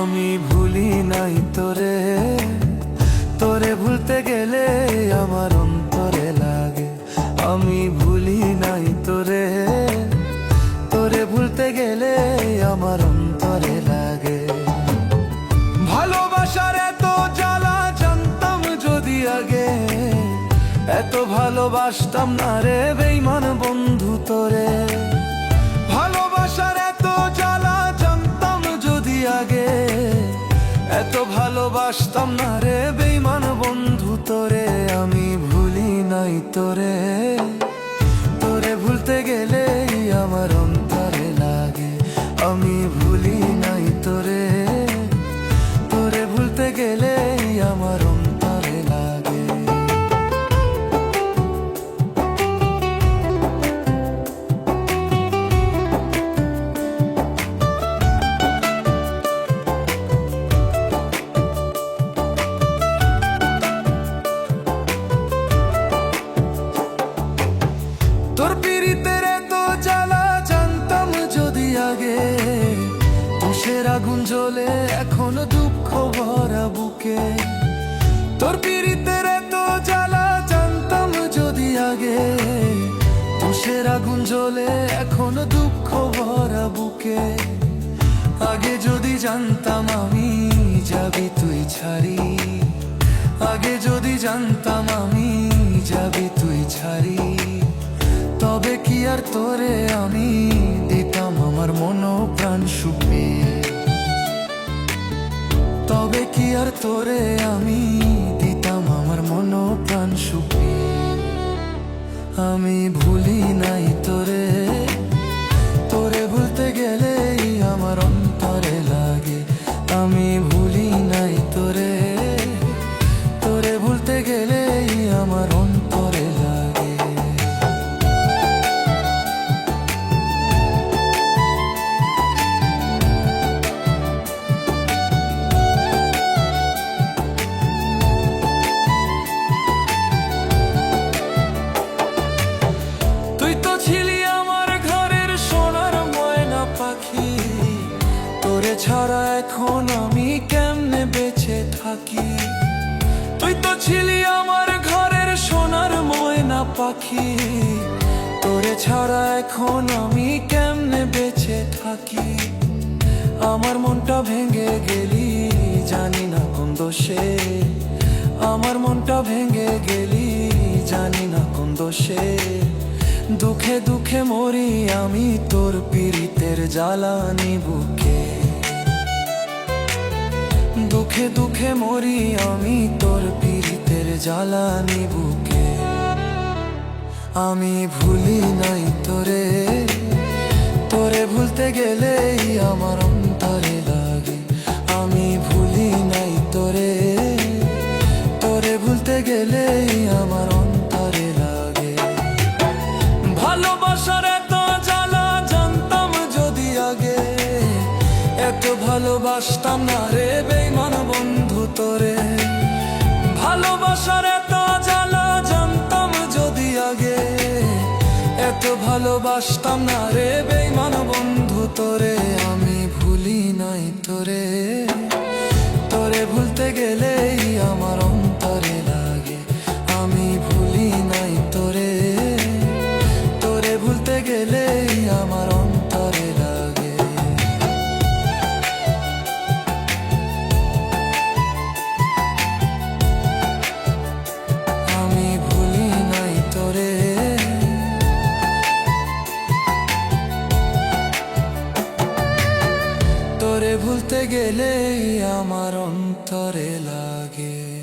আমি ভুলি নাই তোরে। তোরে ভুলতে গেলে আমার অন্তরে লাগে। আমি ভুলি নাই তোরে। তোরে ভুলতে গেলে আমার অন্তরে লাগে। ভালোবাসার এত জ্বালা জানতাম যদি আগে। এত ভালোবাসতাম না রে বেইমান ভালোবাসতাম না রে বেইমান বন্ধু তোরে, আমি ভুলি নাই তোরে। তোরে ভুলতে গেলে আমার অন্তরে লাগে। আমি তোর এত জ্বালা, জানতাম যদি আগে। তুষের আগুন জ্বলে এখন দুঃখ ভরা বুকে। তোর পিড়িতের এত জ্বালা, জানতাম যদি আগে। তুষের আগুন জ্বলে এখন দুঃখ ভরা বুকে। আগে যদি জানতাম আমি যাবি তুই ছাড়ি। আগে যদি জানতাম আমি যাবি তুই ছাড়ি। আর তোরে আমি দিতাম আমার মন প্রাণ তবে কি আর তোরে আমি দিতাম আমার মন প্রাণ আমি ভুলি নাই তোরে। তোরে ভুলতে গেলেই আমার অন্তরে লাগে। আমি ভুলি নাই তোরে। তোরে ভুলতে গেলেই আমার এখন আমি কেমনে বেঁচে থাকি? তুই তো ছিলি আমার ঘরের সোনার ময়না পাখি। তোরে ছাড়া এখন আমি কেমনে বেঁচে থাকি? আমার মনটা ভেঙে গেলি, জানি না কোন দোষে। আমার মনটা ভেঙে গেলি, জানি না কোন দোষে। দুঃখে দুঃখে মরি আমি, তোর পীড়িতের জ্বালানি বুকে। দুঃখে দুঃখে মরি আমি তোর পীড়িতের জ্বালানি বুকে। আমি ভুলি নাই তোরে তোরে ভুলতে গেলেই আমার ভালোবাসার তো জ্বালা জানতাম যদি আগে। এত ভালোবাসতাম না রে বেইমান বন্ধু তোরে। আমি ভুলি নাই তোরে। তোরে ভুলতে গেলেই আমার অন্তরে লাগে।